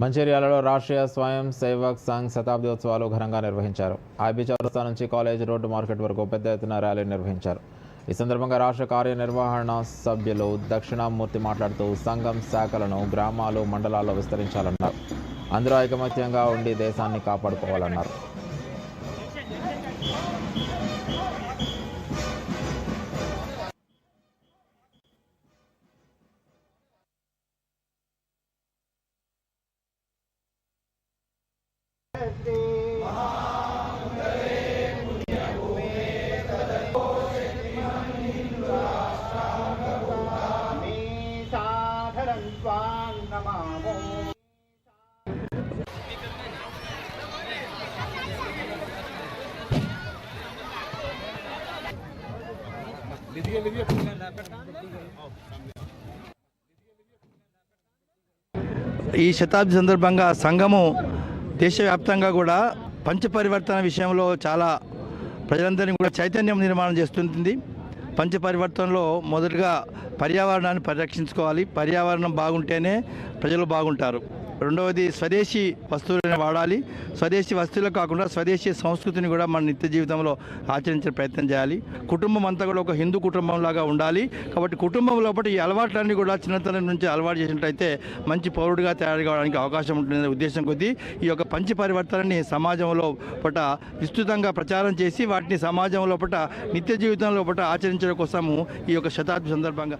మంచిర్యాలలో రాష్ట్రీయ స్వయం సేవక్ సంఘ్ శతాబ్ది ఉత్సవాలు ఘనంగా నిర్వహించారు. ఐబీ చౌరస్తా నుంచి కాలేజ్ రోడ్డు మార్కెట్ వరకు పెద్ద ఎత్తున ర్యాలీ నిర్వహించారు. ఈ సందర్భంగా రాష్ట్ర కార్యనిర్వహణ సభ్యులు దక్షిణామూర్తి మాట్లాడుతూ సంఘం శాఖలను గ్రామాలు మండలాల్లో విస్తరించాలన్నారు. అందరూ ఐకమత్యంగా ఉండి దేశాన్ని కాపాడుకోవాలన్నారు. సాధరం స్వాం నమామో ఈ శతాబ్ది సందర్భంగా సంఘము దేశవ్యాప్తంగా కూడా పంచపరివర్తన విషయంలో చాలా ప్రజలందరినీ కూడా చైతన్యం నిర్మాణం చేస్తుంటుంది. పంచపరివర్తనలో మొదటగా పర్యావరణాన్ని పరిరక్షించుకోవాలి. పర్యావరణం బాగుంటేనే ప్రజలు బాగుంటారు. రెండవది స్వదేశీ వస్తువులను వాడాలి. స్వదేశీ వస్తువులు కాకుండా స్వదేశీ సంస్కృతిని కూడా మన నిత్య జీవితంలో ఆచరించే ప్రయత్నం చేయాలి. కుటుంబం అంతా కూడా ఒక హిందూ కుటుంబం లాగా ఉండాలి. కాబట్టి కుటుంబం లోపల ఈ అలవాట్లన్నీ కూడా చిన్నతనం నుంచి అలవాటు చేసినట్లయితే మంచి పౌరుడిగా తయారు కావడానికి అవకాశం ఉంటుందనే ఉద్దేశం కొద్దీ ఈ యొక్క పంచి పరివర్తనని సమాజంలో పట విస్తృతంగా ప్రచారం చేసి వాటిని సమాజంలో పట నిత్య జీవితంలో పట ఆచరించడం కోసము ఈ యొక్క శతాబ్ది సందర్భంగా